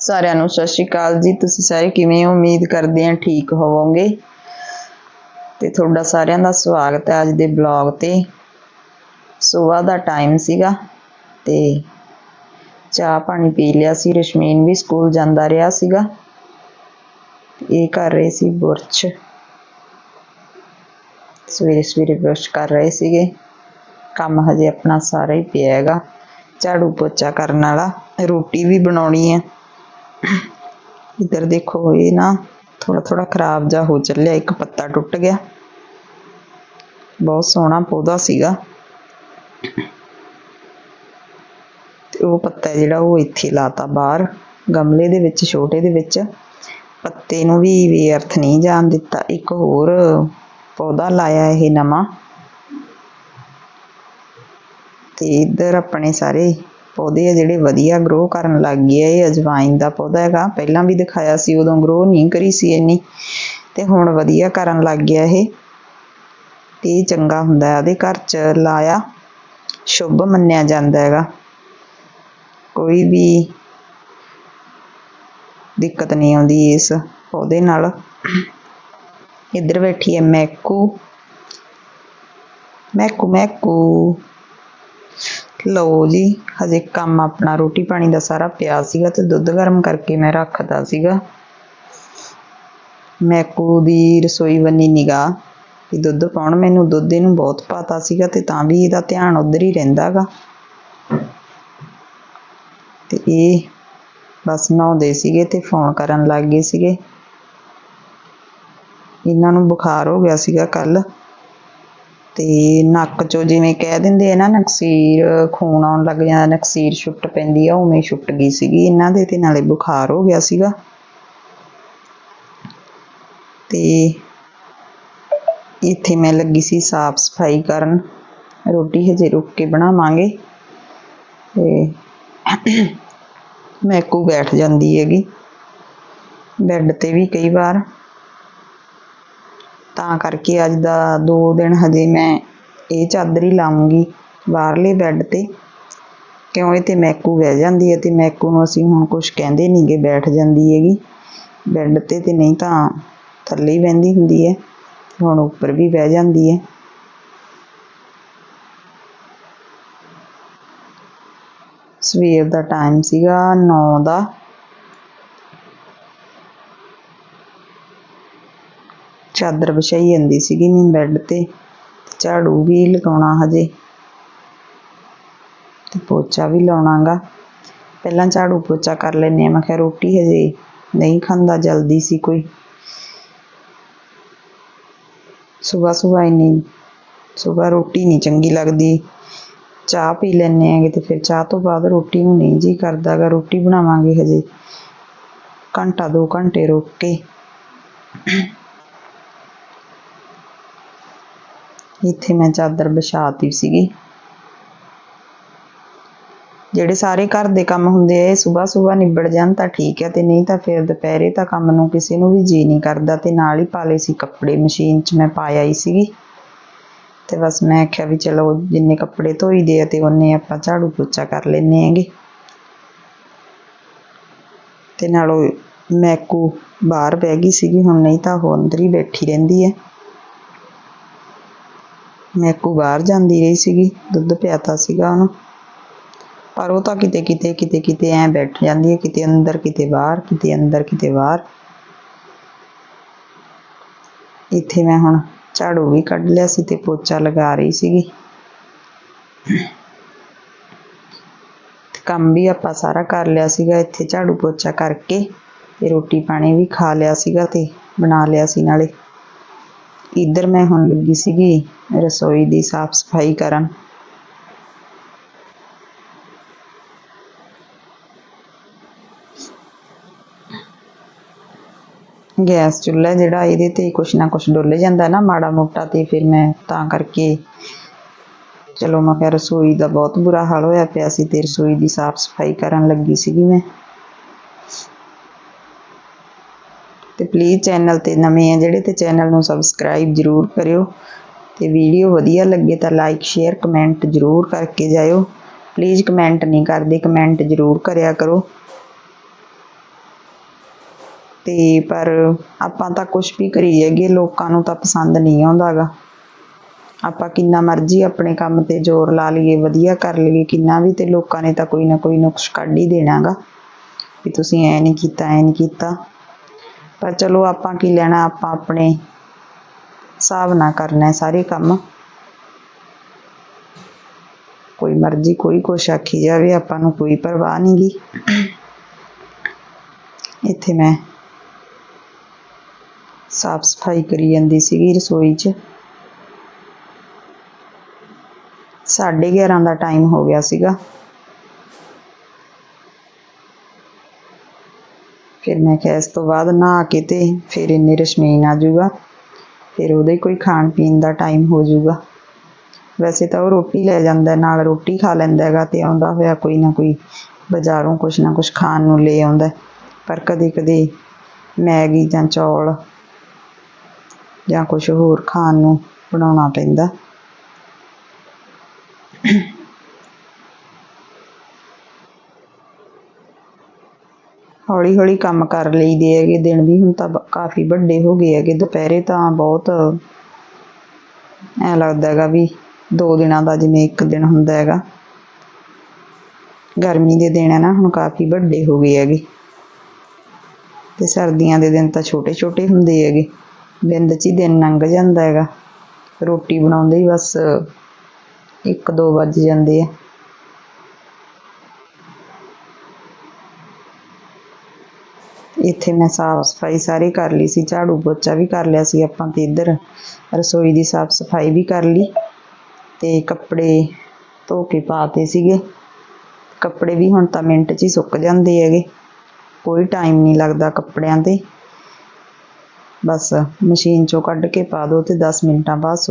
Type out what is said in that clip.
ਸਾਰਿਆਂ ਨੂੰ ਸਤਿ ਸ਼੍ਰੀ ਅਕਾਲ ਜੀ। ਤੁਸੀਂ ਸਾਰੇ ਕਿਵੇਂ ਹੋ? ਉਮੀਦ ਕਰਦੇ ਹਾਂ ਠੀਕ ਹੋਵੋਗੇ। ਤੇ ਤੁਹਾਡਾ ਸਾਰਿਆਂ ਦਾ ਸਵਾਗਤ ਹੈ ਅੱਜ ਦੇ ਬਲੌਗ ਤੇ। ਸਵੇਰ ਦਾ ਟਾਈਮ ਸੀਗਾ ਤੇ ਚਾਹ ਪਾਣੀ ਪੀ ਲਿਆ ਸੀ। ਰਸ਼ਮੀਨ ਵੀ ਸਕੂਲ ਜਾਂਦਾ ਰਿਹਾ ਸੀਗਾ। ਇਹ ਕਰ ਰਹੇ ਸੀ ਬੁਰਸ਼। ਸਵੇਰੇ ਸਵੇਰੇ ਬੁਰਸ਼ ਕਰ ਰਹੇ ਸੀਗੇ। ਕੰਮ ਹਜੇ ਆਪਣਾ ਸਾਰਾ ਹੀ ਪਿਆ ਹੈਗਾ। ਝਾੜੂ ਪੋਚਾ ਕਰਨ ਵਾਲਾ। ਰੋਟੀ ਵੀ ਬਣਾਉਣੀ ਹੈ ਇੱਧਰ ਦੇਖੋ, ਇਹ ਨਾ ਥੋੜਾ ਥੋੜਾ ਖਰਾਬ ਜਾ ਹੋ ਚੱਲਿਆ, ਇੱਕ ਪੱਤਾ ਟੁੱਟ ਗਿਆ। ਬਹੁਤ ਸੋਹਣਾ ਪੌਦਾ ਸੀਗਾ। ਤੇ ਉਹ ਪੱਤਾ ਜਿਹੜਾ, ਉਹ ਇੱਥੇ ਲਾਤਾ ਬਾਹਰ, ਗਮਲੇ ਦੇ ਵਿੱਚ, ਛੋਟੇ ਦੇ ਵਿੱਚ। ਪੱਤੇ ਨੂੰ ਵੀ ਵੇਅਰਥ ਨਹੀਂ ਜਾਣ ਦਿੱਤਾ। ਇੱਕ ਹੋਰ ਪੌਦਾ ਲਾਇਆ ਇਹ ਨਵਾਂ। ਤੇ ਇੱਧਰ ਆਪਣੇ ਸਾਰੇ ਪੌਦੇ ਆ ਜਿਹੜੇ ਵਧੀਆ ਗਰੋ ਕਰਨ ਲੱਗ ਗਏ ਆ, ਇਹ ਅਜਵਾਇਨ ਦਾ ਪੌਦਾ ਹੈਗਾ। ਪਹਿਲਾਂ ਵੀ ਦਿਖਾਇਆ ਸੀ, ਉਦੋਂ ਗਰੋ ਨਹੀਂ ਕਰੀ ਸੀ ਇੰਨੀ, ਤੇ ਹੁਣ ਵਧੀਆ ਕਰਨ ਲੱਗ ਗਿਆ ਇਹ। ਤੇ ਚੰਗਾ ਹੁੰਦਾ ਉਹਦੇ ਘਰ ਚ ਲਾਇਆ, ਸ਼ੁਭ ਮੰਨਿਆ ਜਾਂਦਾ ਹੈਗਾ। ਕੋਈ ਵੀ ਦਿੱਕਤ ਨਹੀਂ ਆਉਂਦੀ ਇਸ ਪੌਦੇ ਨਾਲ। ਇੱਧਰ ਬੈਠੀ ਹੈ ਮੈਕੂ। ਮੈਕੂ ਮੈਕੂ। ਲਓ ਜੀ, ਹਜੇ ਕੰਮ ਆਪਣਾ ਰੋਟੀ ਪਾਣੀ ਦਾ ਸਾਰਾ ਪਿਆ ਸੀਗਾ ਤੇ ਦੁੱਧ ਗਰਮ ਕਰਕੇ ਮੈਂ ਰੱਖਦਾ ਸੀਗਾ। ਮੈਕੂ ਦੀ ਰਸੋਈ ਬੰਨੀ ਨਿਗਾਹ ਕਿ ਦੁੱਧ ਪਾਉਣ, ਮੈਨੂੰ ਦੁੱਧ ਇਹਨੂੰ ਬਹੁਤ ਪਤਾ ਸੀਗਾ ਤੇ ਤਾਂ ਵੀ ਇਹਦਾ ਧਿਆਨ ਉਧਰ ਹੀ ਰਹਿੰਦਾਗਾ ਤੇ ਇਹ ਬਸ ਨਹਾਉਂਦੇ ਸੀਗੇ ਤੇ ਫੋਨ ਕਰਨ ਲੱਗ ਗਏ ਸੀਗੇ। ਇਹਨਾਂ ਨੂੰ ਬੁਖਾਰ ਹੋ ਗਿਆ ਸੀਗਾ ਕੱਲ ਤੇ ਨੱਕ ਚੋਂ ਜਿਵੇਂ ਕਹਿ ਦਿੰਦੇ ਆ ਨਾ, ਨਕਸੀਰ, ਖੂਨ ਆਉਣ ਲੱਗ ਜਾਂਦਾ, ਨਕਸੀਰ ਛੁੱਟ ਪੈਂਦੀ ਆ, ਉਵੇਂ ਛੁੱਟ ਗਈ ਸੀਗੀ। ਇਹਨਾਂ ਦੇ ਤੇ ਨਾਲੇ ਬੁਖਾਰ ਹੋ ਗਿਆ ਸੀਗਾ। ਤੇ ਇੱਥੇ ਮੈਂ ਲੱਗੀ ਸੀ ਸਾਫ਼ ਸਫ਼ਾਈ ਕਰਨ। ਰੋਟੀ ਹਜੇ ਰੁੱਕ ਕੇ ਬਣਾਵਾਂਗੇ। ਤੇ ਮੈਕੂ ਬੈਠ ਜਾਂਦੀ ਹੈਗੀ। ਬੈੱਡ ਤੇ ਵੀ ਕਈ ਵਾਰ। ਤਾਂ ਕਰਕੇ ਅੱਜ ਦਾ 2 ਦਿਨ ਹਜੇ ਮੈਂ ਇਹ ਚਾਦਰ ਹੀ ਲਾਉਂਗੀ ਬਾਹਰਲੇ ਬੈੱਡ ਤੇ। ਕਿਉਂ? ਇਹ ਤੇ ਮੈਕੂ ਬਹਿ ਜਾਂਦੀ ਹੈ ਤੇ ਮੈਕੂ ਨੂੰ ਅਸੀਂ ਹੁਣ ਕੁਝ ਕਹਿੰਦੇ ਨਹੀਂਗੇ ਬੈਠ ਜਾਂਦੀ ਹੈਗੀ। ਬੈੱਡ ਤੇ ਤੇ ਨਹੀਂ ਤਾਂ ਥੱਲੇ ਹੀ ਬਹਿੰਦੀ ਹੁੰਦੀ ਹੈ, ਹੁਣ ਉੱਪਰ ਵੀ ਬਹਿ ਜਾਂਦੀ ਹੈ। ਸਵੇਰ ਦਾ ਟਾਈਮ ਸੀਗਾ 9 ਦਾ। ਚਾਦਰ ਵਿਛਾਈ ਜਾਂਦੀ ਸੀਗੀ ਮੈਂ ਬੈੱਡ ਤੇ। ਝਾੜੂ ਵੀ ਲਗਾਉਣਾ ਹਜੇ। ਤੇ ਪੋਚਾ ਵੀ ਲਾਉਣਾਗਾ। ਪਹਿਲਾਂ ਝਾੜੂ ਪੋਚਾ ਕਰ ਲੈਨੇ ਆ ਮੈਂ ਕਿਹਾ ਰੋਟੀ ਹਜੇ ਨਹੀਂ ਖਾਂਦਾ, ਜਲਦੀ ਸੀ ਕੋਈ। ਸਵੇਰ ਸਵੇਰ ਇੰਨੀ ਸਵੇਰ ਰੋਟੀ ਨਹੀਂ ਚੰਗੀ ਲੱਗਦੀ। ਚਾਹ ਪੀ ਲੈਨੇ ਆਂਗੇ ਤੇ ਫਿਰ ਚਾਹ ਤੋਂ ਬਾਅਦ ਰੋਟੀ ਨੂੰ ਨਹੀਂ ਜੀ ਕਰਦਾਗਾ। ਰੋਟੀ ਬਣਾਵਾਂਗੇ ਹਜੇ। ਘੰਟਾ 2 ਘੰਟੇ ਰੁਕ ਕੇ। ਇੱਥੇ ਮੈਂ ਚਾਦਰ ਵਿਛਾਤੀ ਸੀਗੀ। ਜਿਹੜੇ ਸਾਰੇ ਘਰ ਦੇ ਕੰਮ ਹੁੰਦੇ ਆ, ਇਹ ਸਵੇਰ ਸਵੇਰ ਨਿਬੜ ਜਾਣ ਤਾਂ ਠੀਕ ਹੈ ਤੇ ਨਹੀਂ ਤਾਂ ਫਿਰ ਦੁਪਹਿਰੇ ਤਾਂ ਕੰਮ ਨੂੰ ਕਿਸੇ ਨੂੰ ਵੀ ਜੀ ਨਹੀਂ ਕਰਦਾ, ਤੇ ਨਾਲ ਹੀ ਪਾ ਲਏ ਸੀ ਕੱਪੜੇ ਮਸ਼ੀਨ 'ਚ ਮੈਂ ਪਾਇਆ ਹੀ ਸੀਗੀ। ਤੇ ਬਸ ਮੈਂ ਆਖਿਆ ਵੀ ਚਲੋ ਜਿੰਨੇ ਕੱਪੜੇ ਧੋਈਦੇ ਆ ਤੇ ਉਹਨੇ ਆਪਾਂ ਝਾੜੂ ਪੋਚਾ ਕਰ ਲੈਨੇ ਆਂਗੇ ਤੇ ਨਾਲੋਂ ਮੈਕੂ ਬਾਹਰ ਬਹਿ ਗਈ ਸੀਗੀ, ਹੁਣ ਨਹੀਂ ਤਾਂ ਉਹ ਅੰਦਰ ਹੀ ਬੈਠੀ ਰਹਿੰਦੀ ਹੈ ਮੈਕੂ ਬਾਹਰ ਜਾਂਦੀ ਰਹੀ ਸੀਗੀ, ਦੁੱਧ ਪਿਆਤਾ ਸੀਗਾ ਉਹਨੂੰ। ਪਰ ਉਹ ਤਾਂ ਕਿਤੇ ਕਿਤੇ ਕਿਤੇ ਕਿਤੇ ਐ ਬੈਠ ਜਾਂਦੀ ਹੈ, ਕਿਤੇ ਅੰਦਰ, ਕਿਤੇ ਬਾਹਰ, ਕਿਤੇ ਅੰਦਰ, ਕਿਤੇ ਬਾਹਰ। ਇੱਥੇ ਮੈਂ ਹੁਣ ਝਾੜੂ ਵੀ ਕੱਢ ਲਿਆ ਸੀ ਤੇ ਪੋਚਾ ਲਗਾ ਰਹੀ ਸੀਗੀ। ਕੰਮ ਵੀ ਆਪਾਂ ਸਾਰਾ ਕਰ ਲਿਆ ਸੀਗਾ, ਇੱਥੇ ਝਾੜੂ ਪੋਚਾ ਕਰਕੇ ਤੇ ਰੋਟੀ ਪਾਣੀ ਵੀ ਖਾ ਲਿਆ ਸੀਗਾ ਤੇ ਬਣਾ ਲਿਆ ਸੀ ਨਾਲੇ। ਇੱਧਰ ਮੈਂ ਹੁਣ ਲੱਗੀ ਸੀਗੀ ਰਸੋਈ ਦੀ ਸਾਫ਼ ਸਫ਼ਾਈ ਕਰਨ। ਗੈਸ ਚੁੱਲ੍ਹਾ ਜਿਹੜਾ ਇਹਦੇ ਤੇ ਕੁਛ ਨਾ ਕੁਛ ਡੁੱਲ ਜਾਂਦਾ ਨਾ ਮਾੜਾ ਮੋਟਾ ਤੇ ਫਿਰ ਮੈਂ ਤਾਂ ਕਰਕੇ ਚਲੋ ਮੈਂ ਕਿਹਾ ਰਸੋਈ ਦਾ ਬਹੁਤ ਬੁਰਾ ਹਾਲ ਹੋਇਆ ਪਿਆ ਸੀ ਤੇ ਰਸੋਈ ਦੀ ਸਾਫ਼ ਸਫ਼ਾਈ ਕਰਨ ਲੱਗੀ ਸੀਗੀ ਮੈਂ। ਤੇ ਪਲੀਜ਼ ਚੈਨਲ ਤੇ ਨਵੇਂ ਆ ਜਿਹੜੇ ਤੇ ਚੈਨਲ ਨੂੰ ਸਬਸਕ੍ਰਾਈਬ ਜਰੂਰ ਕਰਿਓ। ਤੇ ਵੀਡੀਓ ਵਧੀਆ ਲੱਗੇ ਤਾਂ ਲਾਈਕ ਸ਼ੇਅਰ ਕਮੈਂਟ ਜਰੂਰ ਕਰਕੇ ਜਾਇਓ। ਪਲੀਜ਼ ਕਮੈਂਟ ਨਹੀਂ ਕਰਦੇ ਕਮੈਂਟ ਜਰੂਰ ਕਰਿਆ ਕਰੋ। ਤੇ ਪਰ ਆਪਾਂ ਤਾਂ ਕੁਝ ਵੀ ਕਰੀ ਜਾਈਏ, ਲੋਕਾਂ ਨੂੰ ਤਾਂ ਪਸੰਦ ਨਹੀਂ ਆਉਂਦਾ ਗਾ। ਆਪਾਂ ਕਿੰਨਾ ਮਰਜ਼ੀ ਆਪਣੇ ਕੰਮ ਤੇ ਜ਼ੋਰ ਲਾ ਲਈਏ, ਵਧੀਆ ਕਰ ਲਈਏ, ਕਿੰਨਾ ਵੀ ਤੇ ਲੋਕਾਂ ਨੇ ਤਾਂ ਕੋਈ ਨਾ ਕੋਈ ਨੁਕਸ ਕੱਢ ਹੀ ਦੇਣਾ ਗਾ। ਵੀ ਤੁਸੀਂ ਐ ਨਹੀਂ ਕੀਤਾ, ਐ ਨਹੀਂ ਕੀਤਾ। ਪਰ ਚਲੋ ਆਪਾਂ ਕੀ ਲੈਣਾ, ਆਪਾਂ ਆਪਣੇ ਹਿਸਾਬ ਨਾਲ ਕਰਨਾ ਸਾਰੇ ਕੰਮ। ਕੋਈ ਮਰਜ਼ੀ, ਕੋਈ ਕੁਛ ਆਖੀ ਜਾਵੇ, ਆਪਾਂ ਨੂੰ ਕੋਈ ਪਰਵਾਹ ਨਹੀਂ ਗੀ। ਇੱਥੇ ਮੈਂ ਸਾਫ਼ ਸਫ਼ਾਈ ਕਰੀ ਜਾਂਦੀ ਸੀਗੀ ਰਸੋਈ 'ਚ। ਸਾਢੇ 11 ਦਾ ਟਾਈਮ ਹੋ ਗਿਆ ਸੀਗਾ। ਫਿਰ ਮੈਂ ਕਿਹਾ ਇਸ ਤੋਂ ਬਾਅਦ ਨਹਾ ਕੇ ਤੇ ਫਿਰ ਇੰਨੇ ਰਸ਼ਮੀਨ ਆ ਜਾਊਗਾ। ਫਿਰ ਉਹਦੇ ਕੋਈ ਖਾਣ ਪੀਣ ਦਾ ਟਾਈਮ ਹੋ ਜਾਊਗਾ। ਵੈਸੇ ਤਾਂ ਉਹ ਰੋਟੀ ਲੈ ਜਾਂਦਾ, ਨਾਲ ਰੋਟੀ ਖਾ ਲੈਂਦਾ ਹੈਗਾ ਤੇ ਆਉਂਦਾ ਹੋਇਆ ਕੋਈ ਨਾ ਕੋਈ ਬਾਜ਼ਾਰੋਂ ਕੁਛ ਨਾ ਕੁਛ ਖਾਣ ਨੂੰ ਲੈ ਆਉਂਦਾ। ਪਰ ਕਦੇ ਕਦੇ ਮੈਗੀ ਜਾਂ ਚੌਲ ਜਾਂ ਕੁਛ ਹੋਰ ਖਾਣ ਨੂੰ ਬਣਾਉਣਾ ਪੈਂਦਾ। ਹੌਲੀ ਹੌਲੀ ਕੰਮ ਕਰ ਲਈਦੇ ਹੈਗੇ, ਦਿਨ ਵੀ ਹੁਣ ਤਾਂ ਬ- ਕਾਫੀ ਵੱਡੇ ਹੋ ਗਏ ਹੈਗੇ, ਦੁਪਹਿਰੇ ਤਾਂ ਬਹੁਤ ਐ ਲੱਗਦਾ ਹੈਗਾ ਵੀ ਦੋ ਦਿਨਾਂ ਦਾ ਜਿਵੇਂ ਇੱਕ ਦਿਨ ਹੁੰਦਾ ਹੈਗਾ। ਗਰਮੀ ਦੇ ਦਿਨ ਹੈ ਨਾ, ਹੁਣ ਕਾਫੀ ਵੱਡੇ ਹੋ ਗਏ ਹੈਗੇ। ਤੇ ਸਰਦੀਆਂ ਦੇ ਦਿਨ ਤਾਂ ਛੋਟੇ ਛੋਟੇ ਹੁੰਦੇ ਹੈਗੇ। ਬਿੰਦ 'ਚ ਹੀ ਦਿਨ ਲੰਘ ਜਾਂਦਾ ਹੈਗਾ। ਰੋਟੀ ਬਣਾਉਂਦੇ ਹੀ ਬਸ ਇੱਕ ਦੋ ਵੱਜ ਜਾਂਦੇ ਆ। ਇੱਥੇ ਮੈਂ ਸਾਫ਼ ਸਫ਼ਾਈ ਸਾਰੀ ਕਰ ਲਈ ਸੀ, ਝਾੜੂ ਪੋਚਾ ਵੀ ਕਰ ਲਿਆ ਸੀ ਆਪਾਂ ਤੇ ਇੱਧਰ। ਰਸੋਈ ਦੀ ਸਾਫ਼ ਸਫ਼ਾਈ ਵੀ ਕਰ ਲਈ ਤੇ ਕੱਪੜੇ ਧੋ ਕੇ ਪਾਤੇ ਸੀਗੇ। ਕੱਪੜੇ ਵੀ ਹੁਣ ਤਾਂ ਮਿੰਟ 'ਚ ਹੀ ਸੁੱਕ ਜਾਂਦੇ ਹੈਗੇ। ਕੋਈ ਟਾਈਮ ਨਹੀਂ ਲੱਗਦਾ ਕੱਪੜਿਆਂ ਤੇ। ਬਸ ਮਸ਼ੀਨ 'ਚੋਂ ਕੱਢ ਕੇ ਪਾ ਦਿਓ ਤੇ 10 ਮਿੰਟਾਂ ਬਾਅਦ ਸੁੱਕ